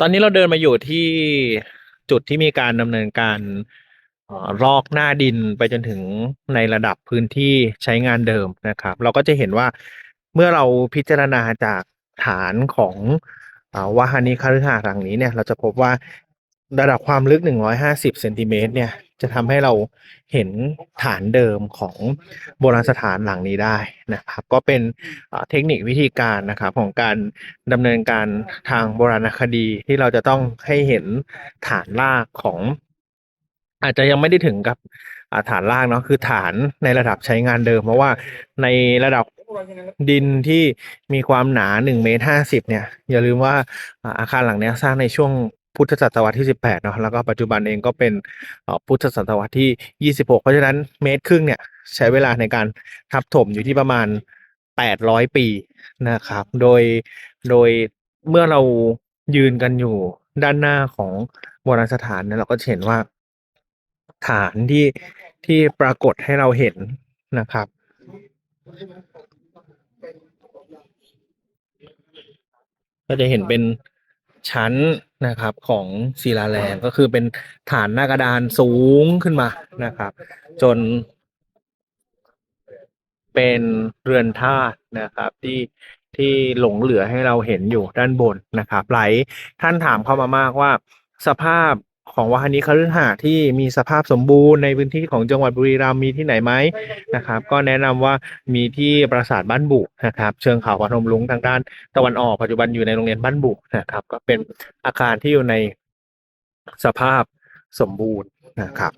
ตอนนี้เราเดินมาอยู่ที่จุดที่มีการดำเนินการออรอกหน้าดินไปจนถึงในระดับพื้นที่ใช้งานเดิมนะครับ เราก็จะเห็นว่าเมื่อเราพิจารณาจากฐานของอ่อวาฮานิคฤหาสน์หลังนี้เนี่ย เราจะพบว่าระดับความลึก 150เซนติเมตรเนี่ย จะทำให้เราเห็นฐานเดิมของโบราณสถานหลังนี้ได้นะครับ ก็เป็นเทคนิควิธีการนะครับของการดำเนินการทางโบราณคดีที่เราจะต้องให้เห็นฐานรากของอาจจะยังไม่ได้ถึงกับฐานรากเนาะคือฐานในระดับใช้งานเดิม เพราะว่าในระดับดินที่มีความหนา1เมตร50เนี่ย อย่าลืมว่าอาคารหลังนี้สร้างในช่วง พุทธศตวรรษที่ 18เนาะแล้วก็ปัจจุบันเองก็เป็นพุทธศตวรรษที่ 26 เพราะฉะนั้นเมตรครึ่งเนี่ยใช้เวลาในการทับถมอยู่ที่ประมาณ 800 ปีนะครับ โดยโดยเมื่อเรายืนกันอยู่ด้านหน้าของโบราณสถานเนี่ยเราก็เห็นว่าฐานที่ที่ปรากฏให้เราเห็นนะครับ ก็จะเห็นเป็น ชั้นนะครับของศิลาแรงก็คือเป็นฐานหน้ากระดานสูงขึ้นมานะครับ จน เป็นเรือนธาตุนะครับ ที่ที่หลงเหลือให้เราเห็นอยู่ด้านบนนะครับ หลายท่านถามเข้ามามากว่าสภาพ ของวาฮานิคฤหาสน์ที่มีสภาพสมบูรณ์ในพื้นที่ของจังหวัดบุรีรัมย์มีที่ไหนไหมนะครับ ก็แนะนำว่ามีที่ปราสาทบ้านบุนะครับ เชิงเขาพนมลุงทางด้านตะวันออกปัจจุบันอยู่ในโรงเรียนบ้านบุนะครับ ก็เป็นอาคารที่อยู่ในสภาพสมบูรณ์นะครับ